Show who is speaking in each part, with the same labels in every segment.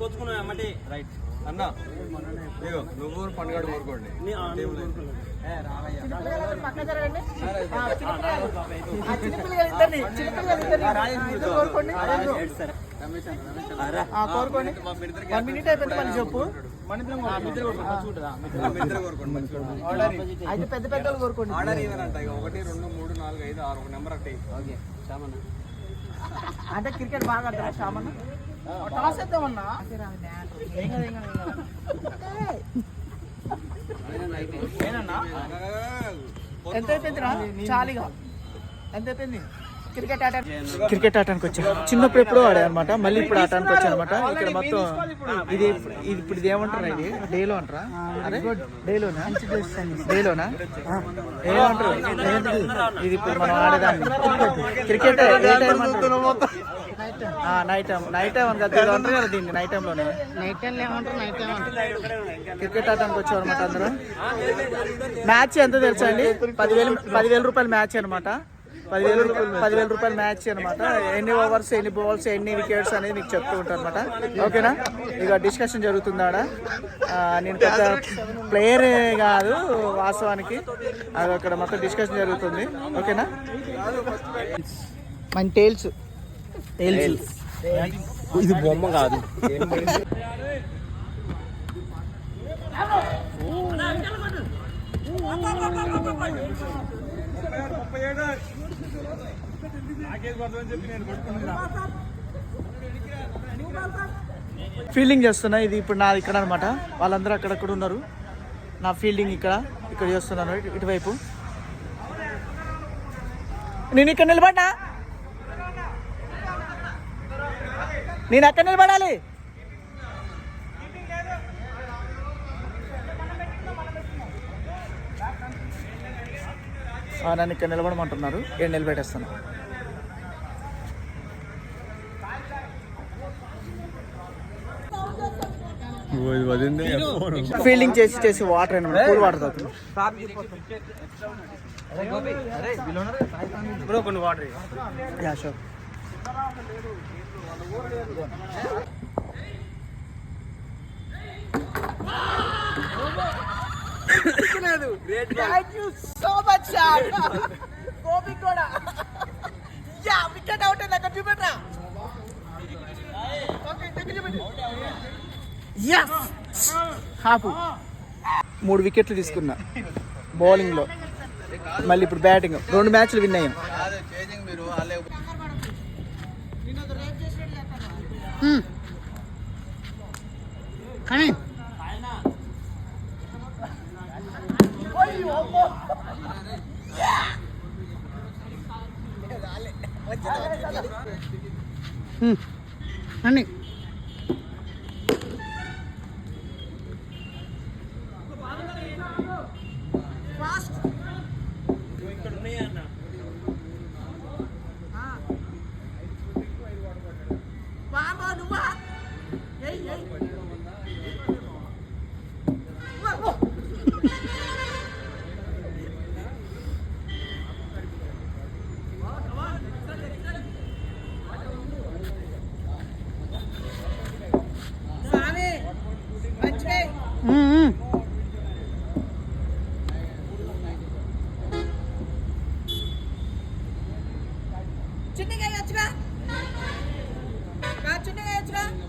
Speaker 1: కోసుకున్నావు అమ్మటి
Speaker 2: right అన్న నువ్వు పండుగ
Speaker 3: వన్ మినిట్ అయిపోయింది మళ్ళీ చెప్పు. అయితే పెద్ద పెద్ద కోరుకోండి.
Speaker 2: ఆర్డర్ ఒకటి రెండు మూడు నాలుగు ఐదు ఆరు ఒక నెంబర్ ఒకటి
Speaker 1: ఓకే. చామన్న
Speaker 3: అంటే క్రికెట్ బాగా ఆడతారా శ్యామన్న? ఎంత అయిపోయిందిరా చాలిగా. ఎంత అయిపోయింది క్రికెట్ ఆట. క్రికెట్ ఆటానికి వచ్చా. చిన్నప్పుడు ఎప్పుడో ఆడే అనమాట మళ్ళీ ఇప్పుడు ఆటానికి వచ్చా అనమాట ఇక్కడ మొత్తం ఇది ఇది ఇప్పుడు ఇది ఏమంటారా ఇది? డేలో అంటారా? అరే డేలోనా? డేలోనా? ఏమంటారు? ఇది ఇప్పుడు మనం ఆడేదాన్ని. క్రికెట్. ఏ time night time night time కదా అంటారు కదా దీన్ని నైట్ టైంలోనే
Speaker 4: నైట్ టైం ఏమంటారు? నైట్ టైం
Speaker 3: క్రికెట్ ఆడడానికి వచ్చారు అనమాట అందరూ. మ్యాచ్ ఎంత తెలుసా అండి? పదివేలు పదివేల రూపాయల మ్యాచ్ అనమాట పదివేల రూపాయలు పదివేల రూపాయల మ్యాచ్ అనమాట ఎన్ని ఓవర్స్ ఎన్ని బాల్స్ ఎన్ని వికెట్స్ అనేది మీకు చెప్తూ ఉంటాను అనమాట ఓకేనా? ఇక డిస్కషన్ జరుగుతుంది ఆడ. ఆ, నేను పెద్ద ప్లేయర్ కాదు వాస్తవానికి. అది అక్కడ మొత్తం డిస్కషన్ జరుగుతుంది. ఓకేనా? మన టైల్స్
Speaker 1: ఇది బొమ్మ కాదు.
Speaker 3: ఫీల్డింగ్ చేస్తున్నా ఇది ఇప్పుడు నాది ఇక్కడ అనమాట వాళ్ళందరూ అక్కడక్కడ ఉన్నారు. నా ఫీల్డింగ్ ఇక్కడ ఇక్కడ చేస్తున్నాను ఇటు- ఇటువైపు. నేను ఇక్కడ నిలబడ్డా? నేను ఎక్కడ నిలబడాలి. ఆ, నన్ను ఇక్కడ నిలబడమంటున్నారు. ఏడు నిలబెట్టేస్తాను. ఫీల్డింగ్ చేసి చేసి వాటర్ అనమాట కూల్ వాటర్
Speaker 1: బ్రో కొన్ని water
Speaker 3: yeah sure thank you so much sir Gopi కూడా. యా వికెట్ అవుట్ అయింది అక్కడ చూపెట్టరా? ఓకే దగ్గర చూపెట్టు ఎస్ హాపు మూడు వికెట్లు తీసుకున్నా. బౌలింగ్లో మళ్ళీ ఇప్పుడు బ్యాటింగ్ రెండు మ్యాచ్లు విన్ అయ్యాం.
Speaker 4: కానీ అండి
Speaker 1: ఇక్కడ
Speaker 3: చిన్నగా వేయచ్చుగా కా చిన్నగా వేయచ్చుగా ఇది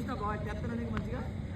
Speaker 3: इंग्लिश का बहुत चैप्टर होने